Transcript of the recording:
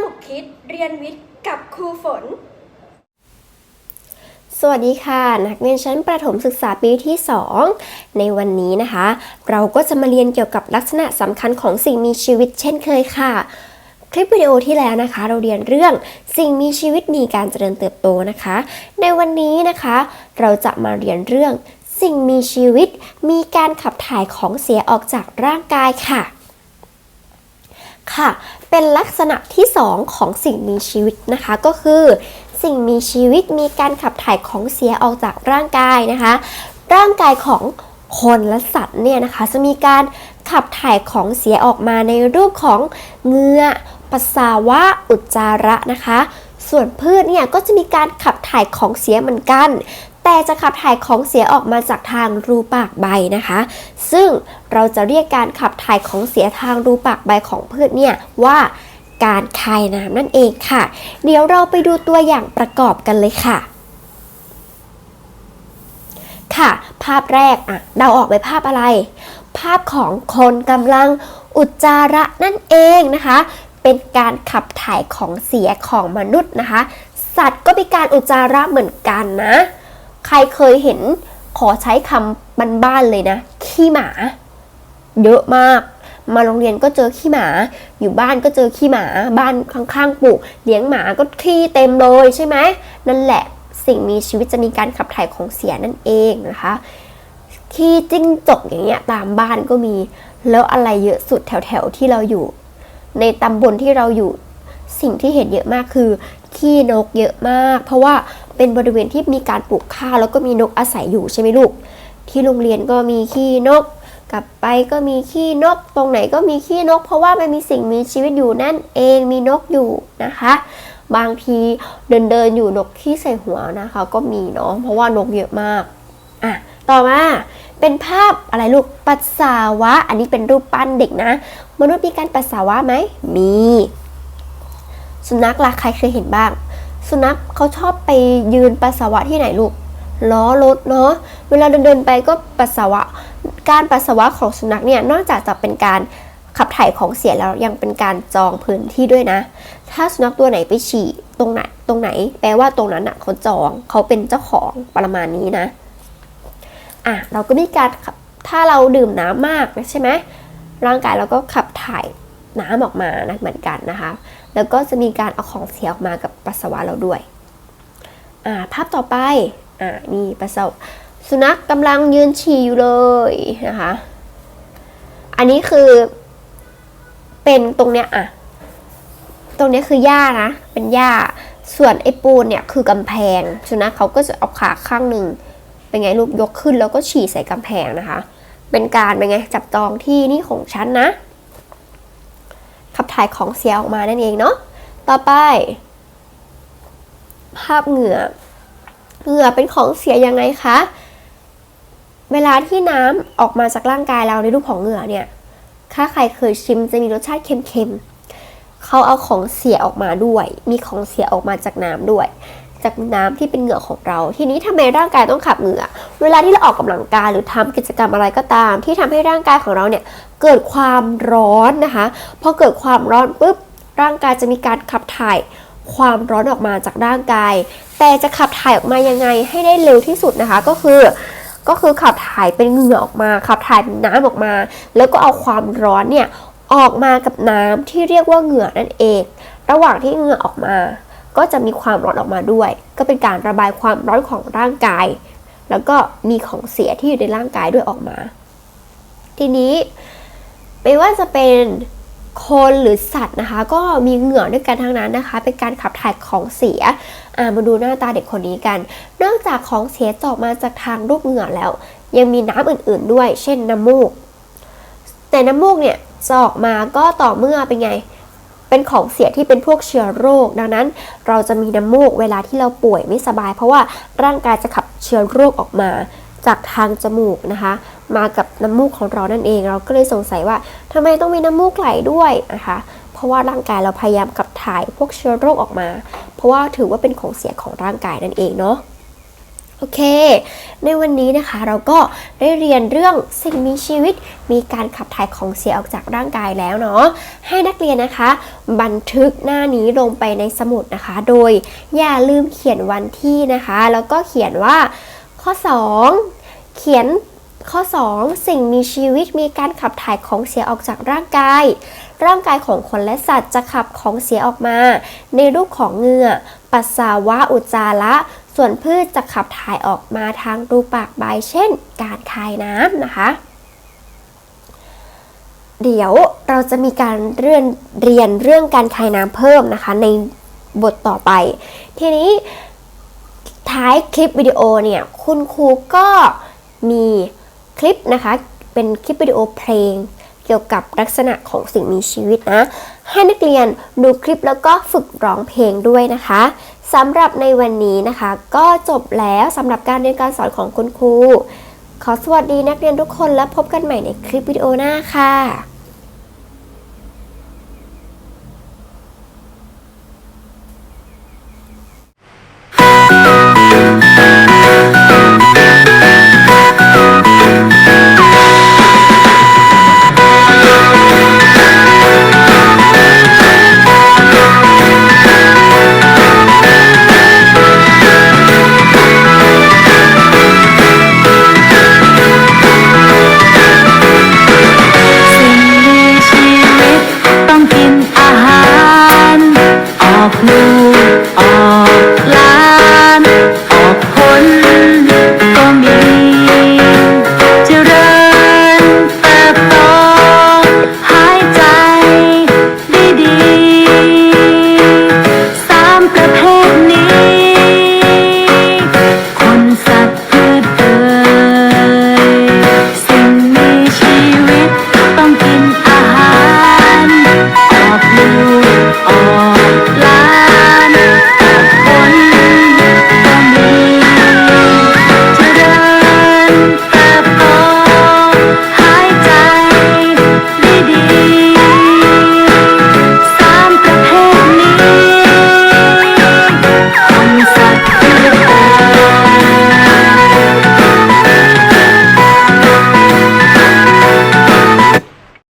นุกคิดเรียนวิทย์กับครูฝน สวัสดีค่ะ นักเรียนชั้นประถมศึกษาปีที่ 2 ในวันนี้นะคะ เราก็จะมาเรียนเกี่ยวกับลักษณะสำคัญของสิ่งมีชีวิตเช่นเคยค่ะ คลิปวิดีโอที่แล้วนะคะ เราเรียนเรื่องสิ่งมีชีวิตมีการเจริญเติบโตนะคะ ในวันนี้นะคะ เราจะมาเรียนเรื่อง สิ่งมีชีวิตมีการขับถ่ายของเสียออกจากร่างกายค่ะ ค่ะ เป็นลักษณะที่ 2 ของสิ่งมีชีวิตนะคะก็คือ สิ่งมีชีวิตมีการขับถ่ายของเสียออกจากร่างกายนะคะ ร่างกายของคนและสัตว์เนี่ยนะคะ จะมีการขับถ่ายของเสียออกมาในรูปของเหงื่อปัสสาวะอุจจาระนะคะ ส่วนพืชเนี่ยก็จะมีการขับถ่ายของเสียเหมือนกัน แต่จะขับถ่ายของเสียออกมาจากทางรูปากใบนะคะ ซึ่งเราจะเรียกการขับถ่ายของเสียทางรูปากใบของพืชเนี่ยว่าการคายน้ำนั่นเองค่ะ เดี๋ยวเราไปดูตัวอย่างประกอบกันเลยค่ะ ค่ะ ภาพแรกอะเดาออกไหมภาพอะไร ภาพของคนกำลังอุจจาระนั่นเองนะคะ เป็นการขับถ่ายของเสียของมนุษย์นะคะ สัตว์ก็มีการอุจจาระเหมือนกันนะ ใครเคยเห็นขอใช้คำบ้านๆเลยนะ ขี้หมา เยอะมาก มาโรงเรียนก็เจอขี้หมา อยู่บ้านก็เจอขี้หมา บ้านข้างๆปลูกเลี้ยงหมาก็ขี้เต็มเลยใช่ไหมนั่นแหละสิ่งมีชีวิตจะมีการขับถ่ายของเสียนั่นเองนะคะ ขี้จิ้งจกอย่างเงี้ยตามบ้านก็มี แล้วอะไรเยอะสุดแถวๆที่เราอยู่ ในตำบลที่เราอยู่สิ่งที่เห็นเยอะมากคือ ขี้นกเยอะมาก เพราะว่า เป็นบริเวณที่มีการปลูกข้าวแล้วก็มีนกอาศัยอยู่ใช่ไหมลูก ที่โรงเรียนก็มีขี้นก กลับไปก็มีขี้นก ตรงไหนก็มีขี้นก เพราะว่ามันมีสิ่งมีชีวิตอยู่นั่นเองมีนกอยู่นะคะ บางทีเดินเดินอยู่นกขี้ใส่หัวนะคะ ก็มีเนาะเพราะว่านกเยอะมากอะต่อมาเป็นภาพอะไรลูกปัสสาวะ อันนี้เป็นรูปปั้นเด็กนะ มนุษย์มีการปัสสาวะไหมมี สุนัขล่ะใครเคยเห็นบ้าง สุนัขเขาชอบไปยืนปัสสาวะที่ไหนลูกล้อรถเนาะเวลาเดินเดินๆไปก็ปัสสาวะ การปัสสาวะของสุนัขเนี่ยนอกจากจะเป็นการขับถ่ายของเสียแล้วยังเป็นการจองพื้นที่ด้วยนะ ถ้าสุนัขตัวไหนไปฉี่ตรงไหนตรงไหน แปลว่าตรงนั้นอะเขาจองเขาเป็นเจ้าของประมาณนี้นะอะเราก็มีการถ้าเราดื่มน้ำมากใช่ไหมร่างกายเราก็ขับถ่ายน้ำออกมานะเหมือนกันนะคะ แล้วก็จะมีการเอาของเสียออกมากับปัสสาวะเราด้วย ภาพต่อไปอ่านี่ปัสสาวะสุนัขกำลังยืนฉี่อยู่เลยนะคะ อันนี้คือเป็นตรงเนี้ยอะตรงเนี้ยคือหญ้านะ เป็นหญ้า ส่วนไอ้ปูนเนี่ยคือกำแพง สุนัขเขาก็จะเอาขาข้างหนึ่งเป็นไงลูกยกขึ้นแล้วก็ฉี่ใส่กำแพงนะคะ เป็นการเป็นไงจับจองที่นี่ของฉันนะ ขับถ่ายของเสียออกมานั่นเองเนาะต่อไป ภาพเหงื่อเหงื่อเป็นของเสียยังไงคะเวลาที่น้ำออกมาจากร่างกายเราในรูปของเหงื่อเนี่ยถ้าใครเคยชิมจะมีรสชาติเค็มๆเขาเอาของเสียออกมาด้วย มีของเสียออกมาจากน้ำด้วย จากน้ำที่เป็นเหงื่อของเรา ทีนี้ทำไมร่างกายต้องขับเหงื่อ เวลาที่เราออกกำลังกายหรือทำกิจกรรมอะไรก็ตาม ที่ทำให้ร่างกายของเราเนี่ยเกิดความร้อนนะคะพอเกิดความร้อนปุ๊บร่างกายจะมีการขับถ่ายความร้อนออกมาจากร่างกาย แต่จะขับถ่ายออกมายังไงให้ได้เร็วที่สุดนะคะก็คือก็คือขับถ่ายเป็นเหงื่อออกมา ขับถ่ายเป็นน้ำออกมา แล้วก็เอาความร้อนเนี่ยออกมากับน้ำที่เรียกว่าเหงื่อนั่นเอง ระหว่างที่เหงื่อออกมา ก็จะมีความร้อนออกมาด้วย ก็เป็นการระบายความร้อนของร่างกาย แล้วก็มีของเสียที่อยู่ในร่างกายด้วยออกมา ทีนี้ไม่ว่าจะเป็นคนหรือสัตว์นะคะ ก็มีเหงื่อด้วยกันทั้งนั้นนะคะ เป็นการขับถ่ายของเสียอ่ามาดูหน้าตาเด็กคนนี้กัน นอกจากของเสียจอกมาจากทางรูปเหงื่อแล้ว ยังมีน้ำอื่นๆด้วย เช่นน้ำมูก แต่น้ำมูกเนี่ยจะออกมาก็ต่อเมื่อเป็นไง เป็นของเสียที่เป็นพวกเชื้อโรค ดังนั้นเราจะมีน้ำมูกเวลาที่เราป่วยไม่สบาย เพราะว่าร่างกายจะขับเชื้อโรคออกมาจากทางจมูกนะคะ มากับน้ำมูกของเรานั่นเอง เราก็เลยสงสัยว่าทำไมต้องมีน้ำมูกไหลด้วยนะคะ เพราะว่าร่างกายเราพยายามขับถ่ายพวกเชื้อโรคออกมา เพราะว่าถือว่าเป็นของเสียของร่างกายนั่นเองเนาะ โอเค ในวันนี้นะคะเราก็ได้เรียนเรื่องสิ่งมีชีวิต มีการขับถ่ายของเสียออกจากร่างกายแล้วเนาะ ให้นักเรียนนะคะ บันทึกหน้านี้ลงไปในสมุดนะคะ โดยอย่าลืมเขียนวันที่นะคะ แล้วก็เขียนว่าข้อ 2 เขียนข้อ 2 สิ่งมีชีวิตมีการขับถ่ายของเสียออกจากร่างกาย ร่างกายของคนและสัตว์จะขับของเสียออกมา ในรูปของเหงื่อ ปัสสาวะ อุจจาระ ส่วนพืชจะขับถ่ายออกมาทางรูปากใบเช่น การคายน้ำนะคะ เดี๋ยวเราจะมีการเรียนเรียนเรื่องการคายน้ำเพิ่มนะคะ ในบทต่อไป ทีนี้ท้ายคลิปวิดีโอเนี่ยคุณครูก็มีคลิปนะคะ เป็นคลิปวิดีโอเพลงเกี่ยวกับลักษณะของสิ่งมีชีวิตนะ ให้นักเรียนดูคลิปแล้วก็ฝึกร้องเพลงด้วยนะคะ สำหรับในวันนี้นะคะ ก็จบแล้วสำหรับการเรียนการสอนของคุณครู ขอสวัสดีนักเรียนทุกคนและพบกันใหม่ในคลิปวิดีโอหน้าค่ะ วิต